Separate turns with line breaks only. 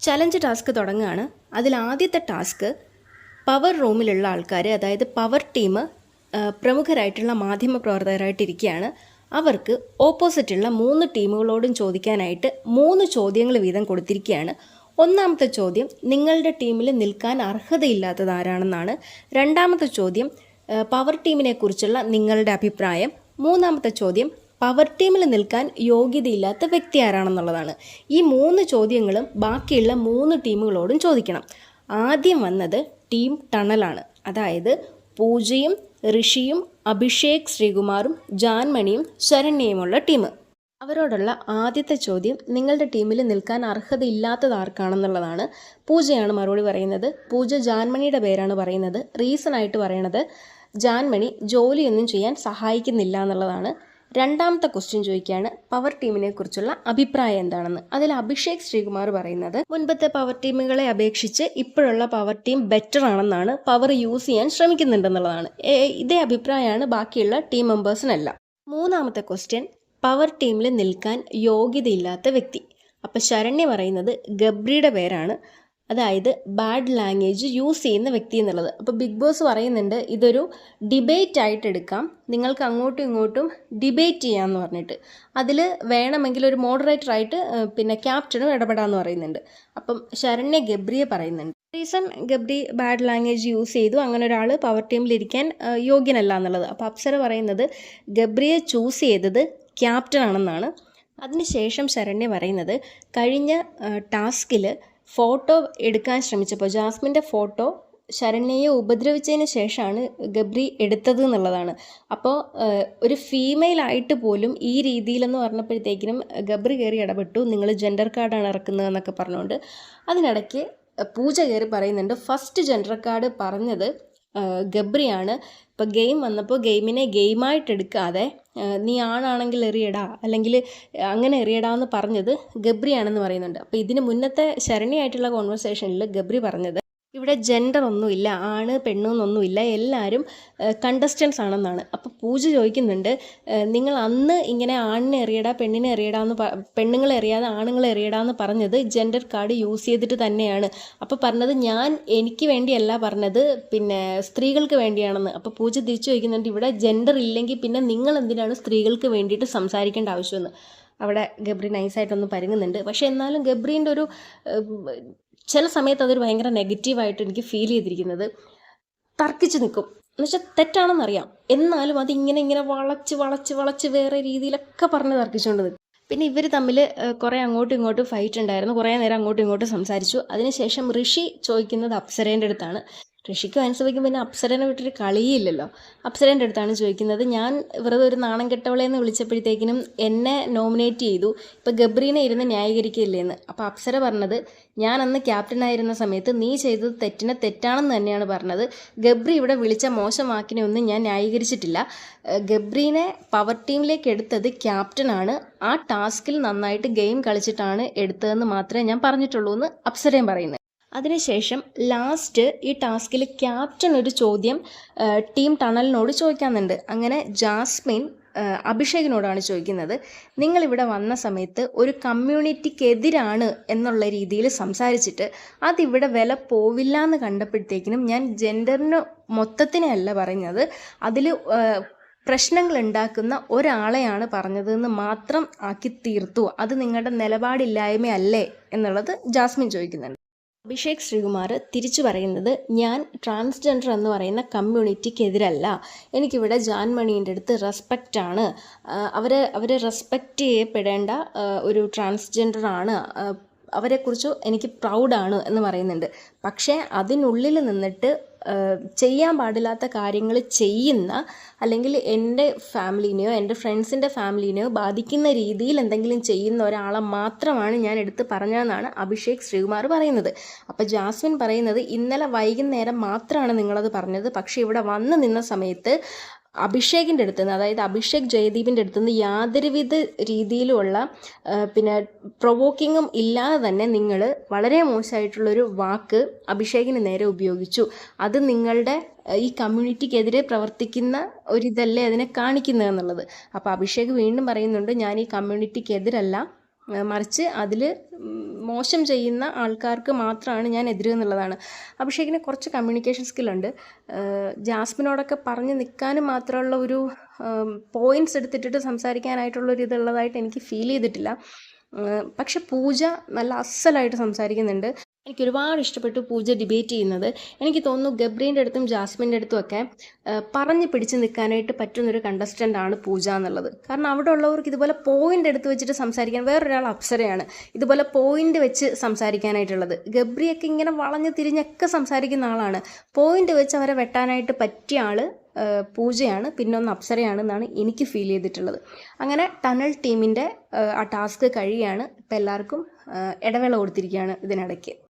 Challenge task തുടങ്ങുകയാണ്. അതിൽ ആദ്യത്തെ ടാസ്ക് പവർ റൂമിലുള്ള ആൾക്കാർ അതായത് പവർ ടീം പ്രമുഖരായിട്ടുള്ള മാധ്യമ പ്രവർത്തകരായിട്ടിരിക്കുകയാണ്. അവർക്ക് ഓപ്പോസിറ്റുള്ള മൂന്ന് ടീമുകളോടും ചോദിക്കാനായിട്ട് മൂന്ന് ചോദ്യങ്ങൾ വീതം കൊടുത്തിരിക്കുകയാണ്. ഒന്നാമത്തെ ചോദ്യം നിങ്ങളുടെ ടീമിൽ നിൽക്കാൻ അർഹതയില്ലാത്തത് ആരാണെന്നാണ്. രണ്ടാമത്തെ ചോദ്യം പവർ ടീമിനെ കുറിച്ചുള്ള നിങ്ങളുടെ അഭിപ്രായം. മൂന്നാമത്തെ ചോദ്യം പവർ ടീമിൽ നിൽക്കാൻ യോഗ്യതയില്ലാത്ത വ്യക്തി ആരാണെന്നുള്ളതാണ്. ഈ മൂന്ന് ചോദ്യങ്ങളും ബാക്കിയുള്ള മൂന്ന് ടീമുകളോടും ചോദിക്കണം. ആദ്യം വന്നത് ടീം ടണലാണ് അതായത് പൂജയും ഋഷിയും അഭിഷേക് ശ്രീകുമാറും ജാൻമണിയും ശരണ്യയുമുള്ള ടീം അവരോടുള്ള ആദ്യത്തെ ചോദ്യം നിങ്ങളുടെ ടീമിൽ നിൽക്കാൻ അർഹതയില്ലാത്തത് ആർക്കാണെന്നുള്ളതാണ്. പൂജയാണ് മറുപടി പറയുന്നത്. പൂജ ജാൻമണിയുടെ പേരാണ് പറയുന്നത്. റീസൺ ആയിട്ട് പറയണത് ജാൻമണി ജോലിയൊന്നും ചെയ്യാൻ സഹായിക്കുന്നില്ല എന്നുള്ളതാണ്. രണ്ടാമത്തെ ക്വസ്റ്റ്യൻ ചോദിക്കുകയാണ് പവർ ടീമിനെ കുറിച്ചുള്ള അഭിപ്രായം എന്താണെന്ന്. അതിൽ അഭിഷേക് ശ്രീകുമാർ പറയുന്നത് മുൻപത്തെ പവർ ടീമുകളെ അപേക്ഷിച്ച് ഇപ്പോഴുള്ള പവർ ടീം ബെറ്റർ ആണെന്നാണ് പവർ യൂസ് ചെയ്യാൻ ശ്രമിക്കുന്നുണ്ടെന്നുള്ളതാണ്. ഇതേ അഭിപ്രായമാണ് ബാക്കിയുള്ള ടീം മെമ്പേഴ്സിനെല്ലാം മൂന്നാമത്തെ ക്വസ്റ്റ്യൻ പവർ ടീമിൽ നിൽക്കാൻ യോഗ്യതയില്ലാത്ത വ്യക്തി. അപ്പം ശരണ്യ പറയുന്നത് ഗബ്രിയുടെ പേരാണ്. അതായത് ബാഡ് ലാംഗ്വേജ് യൂസ് ചെയ്യുന്ന വ്യക്തി എന്നുള്ളത്. അപ്പോൾ ബിഗ് ബോസ് പറയുന്നുണ്ട് ഇതൊരു ഡിബേറ്റ് ആയിട്ട് എടുക്കാം. നിങ്ങൾക്ക് അങ്ങോട്ടും ഇങ്ങോട്ടും ഡിബേറ്റ് ചെയ്യാമെന്ന് പറഞ്ഞിട്ട്. അതിൽ വേണമെങ്കിൽ ഒരു മോഡറേറ്റർ ആയിട്ട് പിന്നെ ക്യാപ്റ്റനും ഇടപെടാമെന്ന് പറയുന്നുണ്ട്. അപ്പം ശരണ്യ ഗബ്രിയെ പറയുന്നുണ്ട്. Reason Gabri bad language use ചെയ്തു. അങ്ങനെ ഒരാൾ പവർ ടീമിൽ ഇരിക്കാൻ യോഗ്യനല്ല എന്നുള്ളത്. അപ്പോൾ അപ്സര പറയുന്നത് ഗബ്രിയെ ചൂസ് ചെയ്തത് ക്യാപ്റ്റൻ ആണെന്നാണ്. അതിനുശേഷം ശരണ്യ പറയുന്നത് കഴിഞ്ഞ ടാസ്കിൽ ഫോട്ടോ എടുക്കാൻ ശ്രമിച്ചപ്പോൾ ജാസ്മിന്റെ ഫോട്ടോ ശരണ്യയെ ഉപദ്രവിച്ചതിന് ശേഷമാണ് ഗബ്രി എടുത്തത് എന്നുള്ളതാണ്. അപ്പോൾ ഒരു ഫീമെയിൽ ആയിട്ട് പോലും ഈ രീതിയിലെന്ന് പറഞ്ഞപ്പോഴത്തേക്കിനും ഗബ്രി കയറി ഇടപെട്ടു. നിങ്ങൾ ജെൻഡർ കാർഡാണ് ഇറക്കുന്നത് എന്നൊക്കെ പറഞ്ഞുകൊണ്ട് അതിനിടയ്ക്ക് പൂജ കയറി പറയുന്നുണ്ട് ഫസ്റ്റ് ജെൻഡർ കാർഡ് പറഞ്ഞത് ഗബ്രിയാണ്. ഇപ്പോൾ ഗെയിം വന്നപ്പോൾ ഗെയിമിനെ ഗെയിമായിട്ട് എടുക്കാതെ നീ ആണാണെങ്കിൽ എറിയടാ അല്ലെങ്കിൽ അങ്ങനെ എറിയടാ എന്ന് പറഞ്ഞത് ഗബ്രിയാണെന്ന് പറയുന്നുണ്ട്. അപ്പോൾ ഇതിന് മുന്നത്തെ ശരണിയായിട്ടുള്ള കോൺവെർസേഷനിൽ ഗബ്രി പറഞ്ഞത് ഇവിടെ ജെൻഡർ ഒന്നുമില്ല ആണ് പെണ്ണ് എന്നൊന്നുമില്ല എല്ലാവരും കണ്ടസ്റ്റൻസ് ആണെന്നാണ്. അപ്പോൾ പൂജ ചോദിക്കുന്നുണ്ട് നിങ്ങൾ അന്ന് ഇങ്ങനെ ആണിനെ എറിയടാ പെണ്ണിനെ എറിയടാ എന്ന് പെണ്ണുങ്ങളെ എറിയാതെ ആണുങ്ങളെ എറിയടാ എന്ന് പറഞ്ഞത് ജെൻഡർ കാർഡ് യൂസ് ചെയ്തിട്ട് തന്നെയാണ്. അപ്പോൾ പറഞ്ഞത് ഞാൻ എനിക്ക് വേണ്ടിയല്ല പറഞ്ഞത് പിന്നെ സ്ത്രീകൾക്ക് വേണ്ടിയാണെന്ന്. അപ്പോൾ പൂജ തിരിച്ചു ചോദിക്കുന്നുണ്ട് ഇവിടെ ജെൻഡർ ഇല്ലെങ്കിൽ പിന്നെ നിങ്ങൾ എന്തിനാണ് സ്ത്രീകൾക്ക് വേണ്ടിയിട്ട് സംസാരിക്കേണ്ട ആവശ്യമെന്ന് അവിടെ ഗബ്രി നൈസായിട്ടൊന്ന് പരുങ്ങുന്നുണ്ട്. പക്ഷേ എന്നാലും ഗബ്രീന്റെ ഒരു ചില സമയത്ത് അതൊരു ഭയങ്കര നെഗറ്റീവായിട്ട് എനിക്ക് ഫീൽ ചെയ്തിരിക്കുന്നത്. തർക്കിച്ച് നിൽക്കും. എന്നുവെച്ചാൽ തെറ്റാണെന്നറിയാം. എന്നാലും അതിങ്ങനെ ഇങ്ങനെ വളച്ച് വളച്ച് വളച്ച് വേറെ രീതിയിലൊക്കെ പറഞ്ഞ് തർക്കിച്ചുകൊണ്ട് നിൽക്കും. പിന്നെ ഇവർ തമ്മിൽ കുറേ അങ്ങോട്ടും ഇങ്ങോട്ടും ഫൈറ്റ് ഉണ്ടായിരുന്നു. കുറേ നേരം അങ്ങോട്ടും ഇങ്ങോട്ടും സംസാരിച്ചു. അതിനുശേഷം ഋഷി ചോദിക്കുന്നത് അപ്സരേന്റെ അടുത്താണ്. ഋഷിക്ക് മനസ്സിലാക്കും പിന്നെ അപ്സരനെ വിട്ടൊരു കളിയില്ലല്ലോ. അപ്സരന്റെ അടുത്താണ് ചോദിക്കുന്നത്. ഞാൻ വെറുതെ ഒരു നാണം കെട്ടവളെ എന്ന് വിളിച്ചപ്പോഴത്തേക്കിനും എന്നെ നോമിനേറ്റ് ചെയ്തു. ഇപ്പോൾ ഗബ്രീനെ ഇരുന്ന് ന്യായീകരിക്കില്ലേന്ന്. അപ്പോൾ അപ്സര പറഞ്ഞത് ഞാൻ അന്ന് ക്യാപ്റ്റനായിരുന്ന സമയത്ത് നീ ചെയ്തത് തെറ്റിനെ തെറ്റാണെന്ന് തന്നെയാണ് പറഞ്ഞത്. ഗബ്രി ഇവിടെ വിളിച്ച മോശം വാക്കിനെ ഒന്നും ഞാൻ ന്യായീകരിച്ചിട്ടില്ല. ഗബ്രീനെ പവർ ടീമിലേക്ക് എടുത്തത് ക്യാപ്റ്റനാണ് ആ ടാസ്കിൽ നന്നായിട്ട് ഗെയിം കളിച്ചിട്ടാണ് എടുത്തതെന്ന് മാത്രമേ ഞാൻ പറഞ്ഞിട്ടുള്ളൂ എന്ന് അപ്സരയും പറയുന്നത്. അതിനുശേഷം ലാസ്റ്റ് ഈ ടാസ്കിൽ ക്യാപ്റ്റൻ ഒരു ചോദ്യം ടീം ടണലിനോട് ചോദിക്കാനുണ്ട്. അങ്ങനെ ജാസ്മിൻ അഭിഷേകിനോടാണ് ചോദിക്കുന്നത് നിങ്ങളിവിടെ വന്ന സമയത്ത് ഒരു കമ്മ്യൂണിറ്റിക്കെതിരാണ് എന്നുള്ള രീതിയിൽ സംസാരിച്ചിട്ട് അതിവിടെ വില പോവില്ല എന്ന് കണ്ടപ്പോഴത്തേക്കിനും ഞാൻ ജെൻഡറിന് മൊത്തത്തിനല്ല പറഞ്ഞത് അതിൽ പ്രശ്നങ്ങൾ ഉണ്ടാക്കുന്ന ഒരാളെയാണ് പറഞ്ഞതെന്ന് മാത്രം ആക്കി തീർത്തു. അത് നിങ്ങളുടെ നിലപാടില്ലായ്മയല്ലേ? എന്നുള്ളത് ജാസ്മിൻ ചോദിക്കുന്നുണ്ട്. അഭിഷേക് ശ്രീകുമാർ തിരിച്ചു പറയുന്നത് ഞാൻ ട്രാൻസ്ജെൻഡർ എന്ന് പറയുന്ന കമ്മ്യൂണിറ്റിക്കെതിരല്ല എനിക്കിവിടെ ജാൻമണീന്റെ അടുത്ത് റെസ്പെക്റ്റ് ആണ്. അവർ അവർ റെസ്പെക്റ്റ് ചെയ്യപ്പെടേണ്ട ഒരു ട്രാൻസ്ജെൻഡർ ആണ്. അവരെക്കുറിച്ച് എനിക്ക് പ്രൗഡാണ് എന്ന് പറയുന്നുണ്ട്. പക്ഷേ അതിനുള്ളിൽ നിന്നിട്ട് ചെയ്യാൻ പാടില്ലാത്ത കാര്യങ്ങൾ ചെയ്യുന്ന അല്ലെങ്കിൽ എന്റെ ഫാമിലിനെയോ എന്റെ ഫ്രണ്ട്സിന്റെ ഫാമിലിനെയോ ബാധിക്കുന്ന രീതിയിൽ എന്തെങ്കിലും ചെയ്യുന്ന ഒരാളെ മാത്രമാണ് ഞാൻ എടുത്ത് പറഞ്ഞതെന്നാണ് അഭിഷേക് ശ്രീകുമാർ പറയുന്നത്. അപ്പോൾ ജാസ്മിൻ പറയുന്നത് ഇന്നലെ വൈകുന്നേരം മാത്രമാണ് നിങ്ങളത് പറഞ്ഞത്. പക്ഷേ ഇവിടെ വന്ന് നിന്ന സമയത്ത് അഭിഷേകിന്റെ അടുത്ത് നിന്ന് അതായത് അഭിഷേക് ജയദീപിന്റെ അടുത്ത് നിന്ന് യാതൊരുവിധ രീതിയിലുമുള്ള പിന്നെ പ്രൊവോക്കിങ്ങും ഇല്ലാതെ തന്നെ നിങ്ങൾ വളരെ മോശമായിട്ടുള്ളൊരു വാക്ക് അഭിഷേകിന് നേരെ ഉപയോഗിച്ചു. അത് നിങ്ങളുടെ ഈ കമ്മ്യൂണിറ്റിക്കെതിരെ പ്രവർത്തിക്കുന്ന ഒരിതല്ലേ അതിനെ കാണിക്കുന്നത് എന്നുള്ളത്. അപ്പോൾ അഭിഷേക് വീണ്ടും പറയുന്നുണ്ട് ഞാൻ ഈ കമ്മ്യൂണിറ്റിക്കെതിരല്ല മറിച്ച് അതിൽ മോശം ചെയ്യുന്ന ആൾക്കാർക്ക് മാത്രമാണ് ഞാൻ എതിര് എന്നുള്ളതാണ് അഭിഷേകിന് കുറച്ച് കമ്മ്യൂണിക്കേഷൻ സ്കില്ലുണ്ട് ജാസ്മിനോടൊക്കെ പറഞ്ഞ് നിൽക്കാനും മാത്രമുള്ള ഒരു പോയിന്റ്സ് എടുത്തിട്ടിട്ട് സംസാരിക്കാനായിട്ടുള്ളൊരു ഇതുള്ളതായിട്ട് എനിക്ക് ഫീൽ ചെയ്തിട്ടില്ല. പക്ഷെ പൂജ നല്ല അസലായിട്ട് സംസാരിക്കുന്നുണ്ട്. എനിക്ക് ഒരുപാട് ഇഷ്ടപ്പെട്ടു പൂജ ഡിബേറ്റ് ചെയ്യുന്നത്. എനിക്ക് തോന്നുന്നു ഗബ്രീന്റെ അടുത്തും ജാസ്മിന്റെ അടുത്തും ഒക്കെ പറഞ്ഞ് പിടിച്ച് നിൽക്കാനായിട്ട് പറ്റുന്നൊരു കണ്ടസ്റ്റന്റ് ആണ് പൂജ എന്നുള്ളത്. കാരണം അവിടെ ഉള്ളവർക്ക് ഇതുപോലെ പോയിന്റ് എടുത്ത് വെച്ചിട്ട് സംസാരിക്കാൻ വേറൊരാൾ അപ്സരയാണ്. ഇതുപോലെ പോയിന്റ് വെച്ച് സംസാരിക്കാനായിട്ടുള്ളത്. ഗബ്രിയൊക്കെ ഇങ്ങനെ വളഞ്ഞ് തിരിഞ്ഞൊക്കെ സംസാരിക്കുന്ന ആളാണ്. പോയിന്റ് വെച്ച് അവരെ വെട്ടാനായിട്ട് പറ്റിയ ആൾ പൂജയാണ്. പിന്നെ ഒന്ന് അപ്സരയാണ് എന്നാണ് എനിക്ക് ഫീൽ ചെയ്തിട്ടുള്ളത്. അങ്ങനെ ടണൽ ടീമിന്റെ ആ ടാസ്ക് കഴിയാണ്. ഇപ്പം എല്ലാവർക്കും ഇടവേള കൊടുത്തിരിക്കുകയാണ് ഇതിനിടയ്ക്ക്.